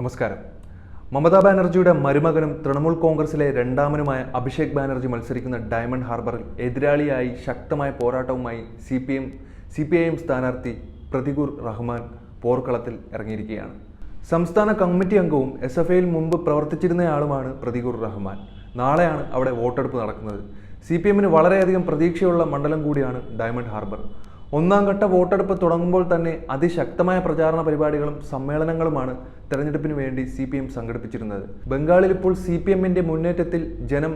നമസ്കാരം. മമതാ ബാനർജിയുടെ മരുമകനും തൃണമൂൽ കോൺഗ്രസിലെ രണ്ടാമനുമായ അഭിഷേക് ബാനർജി മത്സരിക്കുന്ന ഡയമണ്ട് ഹാർബറിൽ എതിരാളിയായി ശക്തമായ പോരാട്ടവുമായി C P M C P I M സ്ഥാനാർത്ഥി പ്രതികൂർ റഹ്മാൻ പോർക്കളത്തിൽ ഇറങ്ങിയിരിക്കുകയാണ്. സംസ്ഥാന കമ്മിറ്റി അംഗവും എസ് എഫ് ഐയിൽ മുമ്പ് പ്രവർത്തിച്ചിരുന്നയാളുമാണ് പ്രതികൂർ റഹ്മാൻ. നാളെയാണ് അവിടെ വോട്ടെടുപ്പ് നടക്കുന്നത്. സി പി എമ്മിന് വളരെയധികം പ്രതീക്ഷയുള്ള മണ്ഡലം കൂടിയാണ് ഡയമണ്ട് ഹാർബർ. ഒന്നാം ഘട്ട വോട്ടെടുപ്പ് തുടങ്ങുമ്പോൾ തന്നെ അതിശക്തമായ പ്രചാരണ പരിപാടികളും സമ്മേളനങ്ങളുമാണ് തെരഞ്ഞെടുപ്പിന് വേണ്ടി സി പി എം സംഘടിപ്പിച്ചിരുന്നത്. ബംഗാളിൽ ഇപ്പോൾ സി പി എമ്മിന്റെ മുന്നേറ്റത്തിൽ ജനം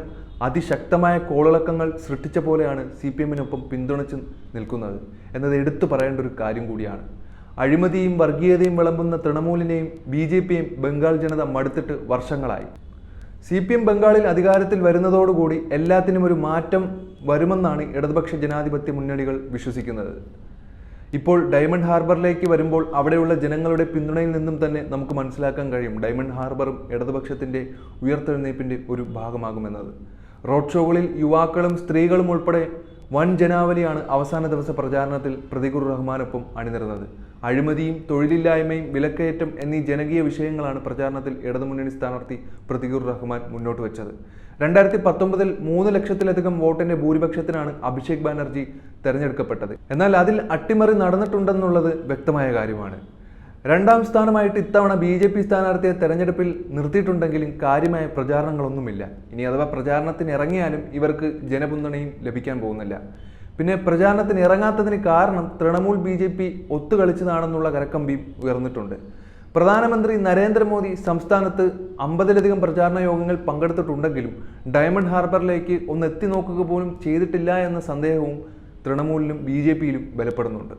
അതിശക്തമായ കോളിളക്കങ്ങൾ സൃഷ്ടിച്ച പോലെയാണ് സി പി എമ്മിനൊപ്പം പിന്തുണച്ച് നിൽക്കുന്നത് എന്നത് എടുത്തു പറയേണ്ട ഒരു കാര്യം കൂടിയാണ്. അഴിമതിയും വർഗീയതയും വിളമ്പുന്ന തൃണമൂലിനെയും ബി ജെ പിയും ബംഗാൾ ജനത മടുത്തിട്ട് വർഷങ്ങളായി. സി പി എം ബംഗാളിൽ അധികാരത്തിൽ വരുന്നതോടുകൂടി എല്ലാത്തിനും ഒരു മാറ്റം വരുമെന്നാണ് ഇടതുപക്ഷ ജനാധിപത്യ മുന്നണികൾ വിശ്വസിക്കുന്നത്. ഇപ്പോൾ ഡയമണ്ട് ഹാർബറിലേക്ക് വരുമ്പോൾ അവിടെയുള്ള ജനങ്ങളുടെ പിന്തുണയിൽ നിന്നും തന്നെ നമുക്ക് മനസ്സിലാക്കാൻ കഴിയും. ഡയമണ്ട് ഹാർബറും ഇടതുപക്ഷത്തിന്റെ ഉയർത്തെഴുന്നേപ്പിന്റെ ഒരു ഭാഗമാകുമെന്നത്. റോഡ് ഷോകളിൽ യുവാക്കളും സ്ത്രീകളും ഉൾപ്പെടെ വൻ ജനാവലിയാണ് അവസാന ദിവസ പ്രചാരണത്തിൽ പ്രതികൂർ റഹ്മാനൊപ്പം അണിനിരുന്നത്. അഴിമതിയും തൊഴിലില്ലായ്മയും വിലക്കയറ്റം എന്നീ ജനകീയ വിഷയങ്ങളാണ് പ്രചാരണത്തിൽ ഇടതുമുന്നണി സ്ഥാനാർത്ഥി പ്രതികൂർ റഹ്മാൻ മുന്നോട്ട് വെച്ചത്. രണ്ടായിരത്തി പത്തൊമ്പതിൽ മൂന്ന് ലക്ഷത്തിലധികം വോട്ടിന്റെ ഭൂരിപക്ഷത്തിനാണ് അഭിഷേക് ബാനർജി തെരഞ്ഞെടുക്കപ്പെട്ടത്. എന്നാൽ അതിൽ അട്ടിമറി നടന്നിട്ടുണ്ടെന്നുള്ളത് വ്യക്തമായ കാര്യമാണ്. രണ്ടാം സ്ഥാനമായിട്ട് ഇത്തവണ ബി ജെ പി സ്ഥാനാർത്ഥിയെ തെരഞ്ഞെടുപ്പിൽ നിർത്തിയിട്ടുണ്ടെങ്കിലും കാര്യമായ പ്രചാരണങ്ങളൊന്നുമില്ല. ഇനി അഥവാ പ്രചാരണത്തിന് ഇറങ്ങിയാലും ഇവർക്ക് ജനപിന്തുണയും ലഭിക്കാൻ പോകുന്നില്ല. പിന്നെ പ്രചാരണത്തിന് ഇറങ്ങാത്തതിന് കാരണം തൃണമൂൽ ബി ജെ പി ഒത്തുകളിച്ചതാണെന്നുള്ള കരക്കമ്പിയും ഉയർന്നിട്ടുണ്ട്. പ്രധാനമന്ത്രി നരേന്ദ്രമോദി സംസ്ഥാനത്ത് അമ്പതിലധികം പ്രചാരണ യോഗങ്ങൾ പങ്കെടുത്തിട്ടുണ്ടെങ്കിലും ഡയമണ്ട് ഹാർബറിലേക്ക് ഒന്ന് എത്തി നോക്കുക പോലും ചെയ്തിട്ടില്ല എന്ന സന്ദേഹവും തൃണമൂലിലും ബി ജെ പിയിലും ബലപ്പെടുന്നുണ്ട്.